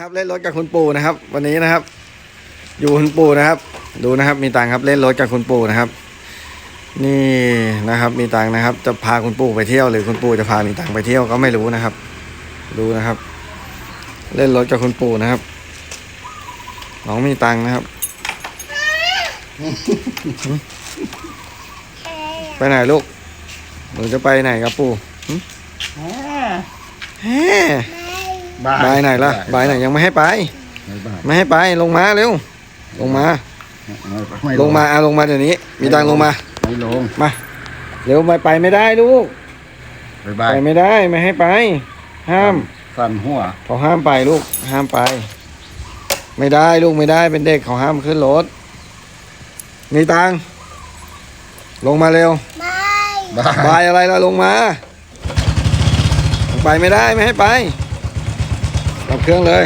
ครับเล่นรถกับคุณปู่นะครับ วันนี้นะครับ อยู่คุณปู่นะครับ ดูนะครับ มีตังค์ครับเล่นรถกับคุณปู่นะครับ นี่นะครับ มีตังค์นะครับ จะพาคุณปู่ไปเที่ยวหรือคุณปู่จะพามีตังค์ไปเที่ยวก็ไม่รู้นะครับ ดูนะครับ เล่นรถกับคุณปู่นะครับน้องมีตังค์นะครับ ไปไหนลูกหนูจะไปไหนครับปู่หึแฮ่ บายไหนล่ะบายไหนยังไม่ให้ไป ไม่บายไม่ให้ไปลงมาเร็ว ลงมาไม่ลงมาเอาลงมาเดี๋ยวนี้ มีตังค์ลงมาไม่ลงมาเร็วไปไปไม่ได้ลูกไม่บายไปไม่ได้ไม่ให้ไป ห้ามสั่นหัวเขาห้ามไปลูก ห้ามไป ไม่ได้ลูกไม่ได้เป็นเด็กเขาห้ามขึ้นรถมีตังค์ลงมาเร็วบายบายอะไรล่ะลงมา ไปไม่ได้ไม่ให้ไป ดับเครื่องเลย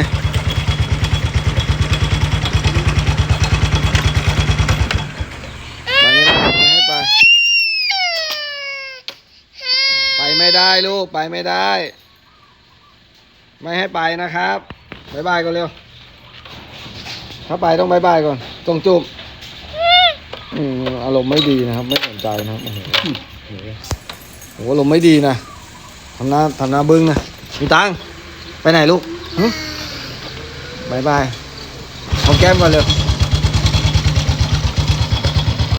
ไปไม่ได้ลูกไปไม่ได้ ไม่ให้ไปนะครับบายบายก่อนเร็ว ถ้าไปต้องบายบายก่อนต้องจุบอืมอารมณ์ไม่ดีนะครับ ไม่สนใจนะครับโอ้โหโอ้โหลมณ์ไม่ดีนะทำหน้าทำหน้าบึ้งนะมีตังไปไหนลูก หึบายบา